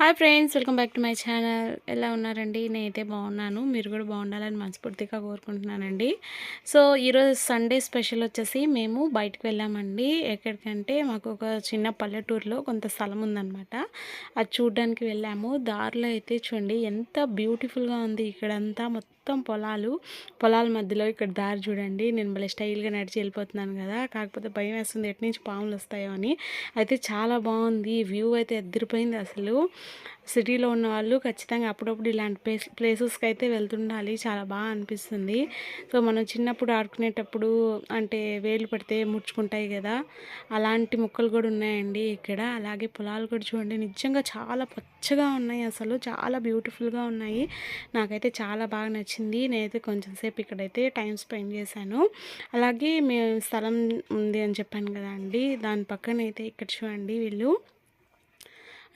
Hi friends welcome back to my channel. ఎలా ఉన్నారండి? నేనైతే బాగున్నాను. మీరు కూడా బాగుండాలని మనస్ఫూర్తిగా కోరుకుంటున్నానండి. సో ఈరోజు సండే స్పెషల్ వచ్చేసి మేము బయటకు వెళ్ళామండి. ఎక్కడికంటే మాకు ఒక చిన్న పల్లెటూరులో కొంత స్థలం ఉందనమాట అది చూడడానికి వెళ్ళాము. దారిలో అయితే చూడండి ఎంత బ్యూటిఫుల్గా ఉంది ఇక్కడంతా. మొత్తం మొత్తం పొలాలు పొలాల మధ్యలో ఇక్కడ దారి చూడండి. నేను మళ్ళీ స్టైల్గా నడిచి వెళ్ళిపోతున్నాను కదా. కాకపోతే భయం వేస్తుంది ఎటు నుంచి పాములు వస్తాయో అని. అయితే చాలా బాగుంది. వ్యూ అయితే ఎదిరిపోయింది అసలు. సిటీలో ఉన్న వాళ్ళు ఖచ్చితంగా అప్పుడప్పుడు ఇలాంటి ప్లేస్ ప్లేసెస్కి అయితే వెళ్తుండాలి. చాలా బాగా అనిపిస్తుంది. సో మనం చిన్నప్పుడు ఆడుకునేటప్పుడు అంటే వేలు పడితే ముడుచుకుంటాయి కదా. అలాంటి మొక్కలు కూడా ఉన్నాయండి ఇక్కడ. అలాగే పొలాలు కూడా చూడండి. నిజంగా చాలా పచ్చగా ఉన్నాయి అసలు. చాలా బ్యూటిఫుల్గా ఉన్నాయి. నాకైతే చాలా బాగా నచ్చింది. నేనైతే కొంచెం సేపు ఇక్కడైతే టైం స్పెండ్ చేశాను. అలాగే మేము స్థలం ఉంది అని చెప్పాను కదా అండి. దాని పక్కన అయితే ఇక్కడ చూడండి వీళ్ళు.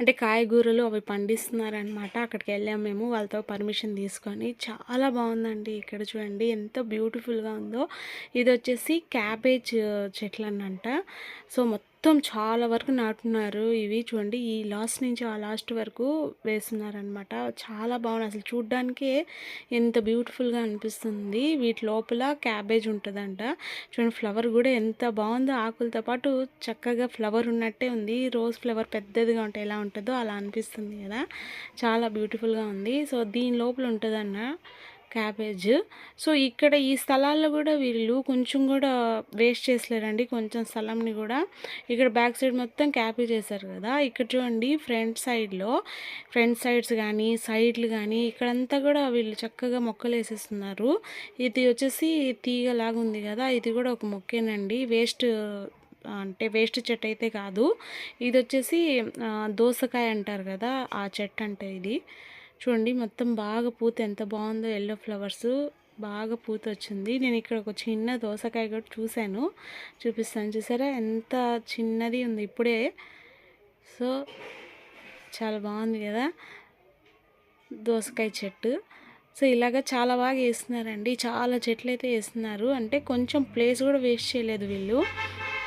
అంటే కాయగూరలు అవి పండిస్తున్నారనమాట అక్కడికి వెళ్ళాము మేము. వాళ్ళతో పర్మిషన్ తీసుకొని. చాలా బాగుందండి ఇక్కడ చూడండి. ఎంత బ్యూటిఫుల్గా ఉందో. ఇది వచ్చేసి క్యాబేజ్ చెట్లు అనంట సో మొత్తం మొత్తం చాలా వరకు నాటున్నారు ఇవి చూడండి. ఈ లాస్ట్ నుంచి ఆ లాస్ట్ వరకు వేస్తున్నారనమాట చాలా బాగుంది అసలు చూడ్డానికే ఎంత బ్యూటిఫుల్గా అనిపిస్తుంది. వీటి లోపల క్యాబేజ్ ఉంటుందంట. చూడండి ఫ్లవర్ కూడా ఎంత బాగుందో. ఆకులతో పాటు చక్కగా ఫ్లవర్ ఉన్నట్టే ఉంది. రోజ్ ఫ్లవర్ పెద్దదిగా ఉంటే ఎలా ఉంటుందో అలా అనిపిస్తుంది కదా. చాలా బ్యూటిఫుల్గా ఉంది. సో దీని లోపల ఉంటుందన్న క్యాబేజ్. సో ఇక్కడ ఈ స్థలాల్లో కూడా వీళ్ళు కొంచెం కూడా వేస్ట్ చేసలేరండి కొంచెం స్థలంని కూడా ఇక్కడ బ్యాక్ సైడ్ మొత్తం క్యాబేజ్ చేశారు కదా. ఇక్కడ చూడండి ఫ్రంట్ సైడ్లో ఫ్రంట్ సైడ్స్ కానీ సైడ్లు కానీ ఇక్కడంతా కూడా వీళ్ళు చక్కగా మొక్కలు వేసేస్తున్నారు. ఇది వచ్చేసి తీగలాగా ఉంది కదా. ఇది కూడా ఒక మొక్కేనండి. వేస్ట్ అంటే వేస్ట్ చెట్టు అయితే కాదు. ఇది వచ్చేసి దోసకాయ అంటారు కదా. ఆ చెట్టు అంటే ఇది. చూడండి మొత్తం బాగా పూత ఎంత బాగుందో ఎల్లో ఫ్లవర్స్ బాగా పూత వచ్చింది. నేను ఇక్కడ ఒక చిన్న దోసకాయ కూడా చూశాను. చూపిస్తాను చూసారా? ఎంత చిన్నది ఉంది ఇప్పుడే. సో చాలా బాగుంది కదా దోసకాయ చెట్టు. సో ఇలాగ చాలా బాగా వేస్తున్నారండి. చాలా చెట్లు అయితే వేస్తున్నారు. అంటే కొంచెం ప్లేస్ కూడా వేస్ట్ చేయలేదు వీళ్ళు.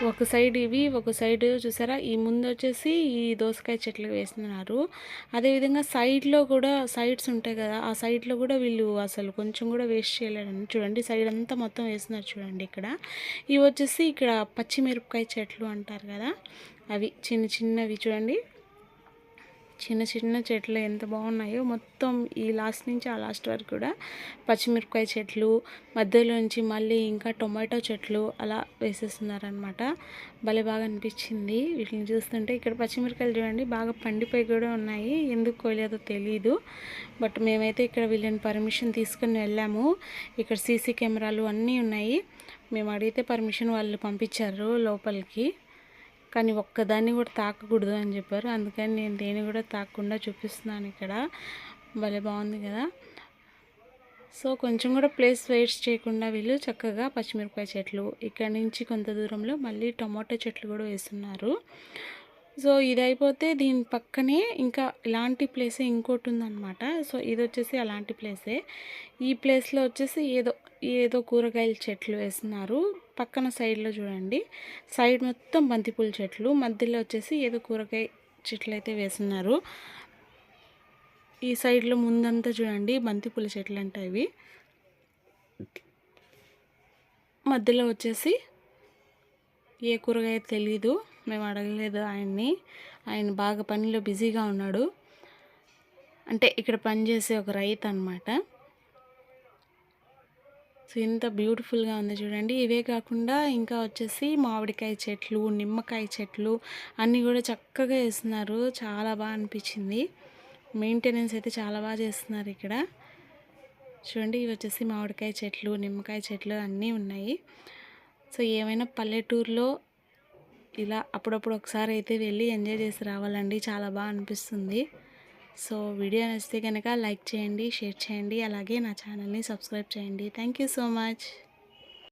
ఒక సైడ్ ఇవి ఒక సైడ్ చూసారా? ఈ ముందు వచ్చేసి ఈ దోసకాయ చెట్లు వేస్తున్నారు. అదేవిధంగా సైడ్లో కూడా సైడ్స్ ఉంటాయి కదా ఆ సైడ్లో కూడా వీళ్ళు అసలు కొంచెం కూడా వేస్ట్ చేయలేదండి చూడండి. సైడ్ అంతా మొత్తం వేస్తున్నారు చూడండి ఇక్కడ. ఇవి వచ్చేసి ఇక్కడ పచ్చిమిరపకాయ చెట్లు అంటారు కదా అవి చిన్న చిన్నవి చూడండి. చిన్న చిన్న చెట్లు ఎంత బాగున్నాయో మొత్తం ఈ లాస్ట్ నుంచి ఆ లాస్ట్ వరకు కూడా పచ్చిమిరపకాయ చెట్లు మధ్యలోంచి మళ్ళీ ఇంకా టొమాటో చెట్లు అలా వేసేస్తున్నారనమాట భలే బాగా అనిపించింది. వీటిని చూస్తుంటే ఇక్కడ పచ్చిమిరపకాయలు చూడండి బాగా పండిపోయి కూడా ఉన్నాయి. ఎందుకు కోయలేదో తెలీదు. బట్ మేమైతే ఇక్కడ వీళ్ళని పర్మిషన్ తీసుకుని వెళ్ళాము. ఇక్కడ సీసీ కెమెరాలు అన్నీ ఉన్నాయి. మేము అడిగితే పర్మిషన్ వాళ్ళు పంపించారు లోపలికి. కానీ ఒక్కదాన్ని కూడా తాకకూడదు అని చెప్పారు. అందుకని నేను దేన్ని కూడా తాకకుండా చూపిస్తున్నాను ఇక్కడ. భలే బాగుంది కదా. సో కొంచెం కూడా ప్లేస్ వేస్ట్ చేయకుండా వీళ్ళు చక్కగా పచ్చిమిరపకాయ చెట్లు ఇక్కడ నుంచి కొంత దూరంలో మళ్ళీ టమాటో చెట్లు కూడా వేస్తున్నారు. సో ఇది అయిపోతే దీని పక్కనే ఇంకా ఇలాంటి ప్లేసే ఇంకోటి ఉందన్నమాట. సో ఇది వచ్చేసి అలాంటి ప్లేసే. ఈ ప్లేస్లో వచ్చేసి ఏదో ఏదో కూరగాయల చెట్లు వేస్తున్నారు. పక్కన సైడ్లో చూడండి. సైడ్ మొత్తం బంతిపూల చెట్లు. మధ్యలో వచ్చేసి ఏదో కూరగాయ చెట్లు అయితే వేస్తున్నారు. ఈ సైడ్లో ముందంతా చూడండి బంతిపూల చెట్లు అంటే ఇవి. మధ్యలో వచ్చేసి ఏ కూరగాయ తెలీదు. మేము అడగలేదు ఆయన్ని. ఆయన బాగా పనిలో బిజీగా ఉన్నాడు. అంటే ఇక్కడ పనిచేసే ఒక రైతు అనమాట సో ఇంత బ్యూటిఫుల్గా ఉంది చూడండి. ఇవే కాకుండా ఇంకా వచ్చేసి మామిడికాయ చెట్లు నిమ్మకాయ చెట్లు అన్నీ కూడా చక్కగా వేస్తున్నారు. చాలా బాగా అనిపించింది. మెయింటెనెన్స్ అయితే చాలా బాగా చేస్తున్నారు ఇక్కడ. చూడండి ఇవి వచ్చేసి మామిడికాయ చెట్లు నిమ్మకాయ చెట్లు అన్నీ ఉన్నాయి. సో ఏమైనా పల్లెటూరులో ఇలా అప్పుడప్పుడు ఒకసారి అయితే వెళ్ళి ఎంజాయ్ చేసి రావాలండి. చాలా బాగా అనిపిస్తుంది. సో వీడియో నచ్చితే కనుక లైక్ చేయండి షేర్ చేయండి అలాగే నా ఛానల్ని సబ్స్క్రైబ్ చేయండి. Thank so much.